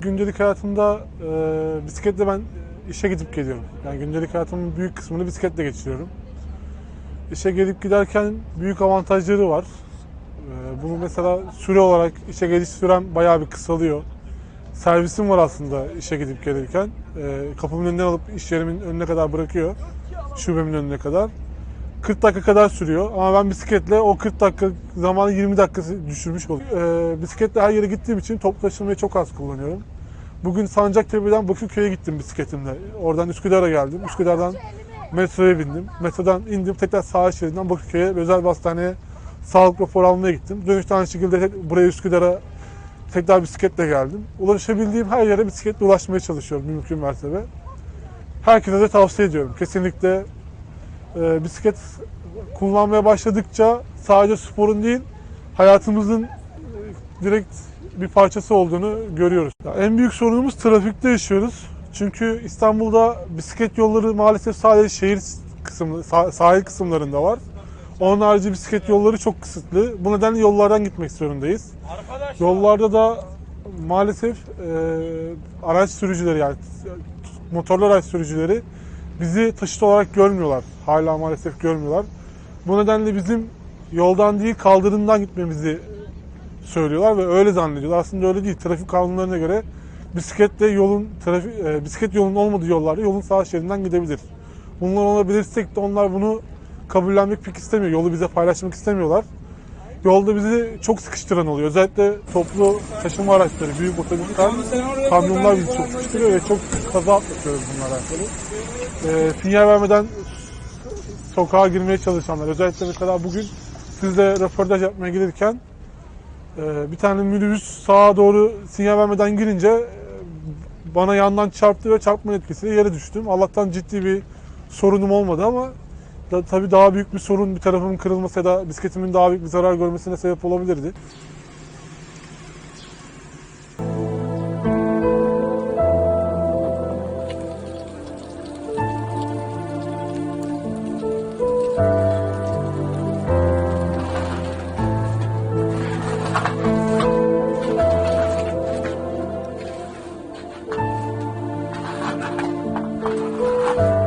Gündelik hayatımda e, bisikletle ben işe gidip geliyorum. Yani gündelik hayatımın büyük kısmını bisikletle geçiriyorum. İşe gelip giderken büyük avantajları var. E, bunu mesela süre olarak işe geliş sürem bayağı bir kısalıyor. Servisim var aslında işe gidip gelirken. E, kapımın önünden alıp iş yerimin önüne kadar bırakıyor. Şubemin önüne kadar. 40 dakika kadar sürüyor ama ben bisikletle o 40 dakika zamanı 20 dakikası düşürmüş oluyorum. Ee, bisikletle her yere gittiğim için toplu taşımayı çok az kullanıyorum. Bugün Sancaktepe'den Bakırköy'e gittim bisikletimle. Oradan Üsküdar'a geldim. Üsküdar'dan metroya bindim. Metrodan indim tekrar sağ şeridinden Bakırköy'e özel bir hastaneye sağlık raporu almaya gittim. Dönüşte aynı şekilde buraya Üsküdar'a tekrar bisikletle geldim. Ulaşabildiğim her yere bisikletle ulaşmaya çalışıyorum mümkün mertebe. Herkese de tavsiye ediyorum. Kesinlikle e, bisiklet kullanmaya başladıkça sadece sporun değil hayatımızın e, direkt bir parçası olduğunu görüyoruz. Ya en büyük sorunumuz trafikte yaşıyoruz. Çünkü İstanbul'da bisiklet yolları maalesef sadece şehir kısmı, sah- sahil kısımlarında var. Onun harici bisiklet yolları çok kısıtlı. Bu nedenle yollardan gitmek zorundayız. Yollarda da maalesef e, araç sürücüleri yani motorlu araç sürücüleri bizi taşıt olarak görmüyorlar. Hala maalesef görmüyorlar. Bu nedenle bizim yoldan değil kaldırımdan gitmemizi söylüyorlar ve öyle zannediyorlar. Aslında öyle değil. Trafik kanunlarına göre bisikletle yolun trafik e, bisiklet yolunun olmadığı yollarda yolun sağ şeridinden gidebilir. Bunlar olabilirsek de onlar bunu kabullenmek pek istemiyor. Yolu bize paylaşmak istemiyorlar. Yolda bizi çok sıkıştıran oluyor. Özellikle toplu taşıma araçları, büyük otobüsler, kamyonlar bizi çok sıkıştırıyor ve çok kaza atlatıyoruz alakalı. E, sinyal vermeden sokağa girmeye çalışanlar. Özellikle mesela bugün sizle röportaj yapmaya gelirken bir tane minibüs sağa doğru sinyal vermeden girince e, bana yandan çarptı ve çarpma etkisiyle yere düştüm. Allah'tan ciddi bir sorunum olmadı ama da, tabii daha büyük bir sorun bir tarafımın kırılması ya da bisikletimin daha büyük bir zarar görmesine sebep olabilirdi.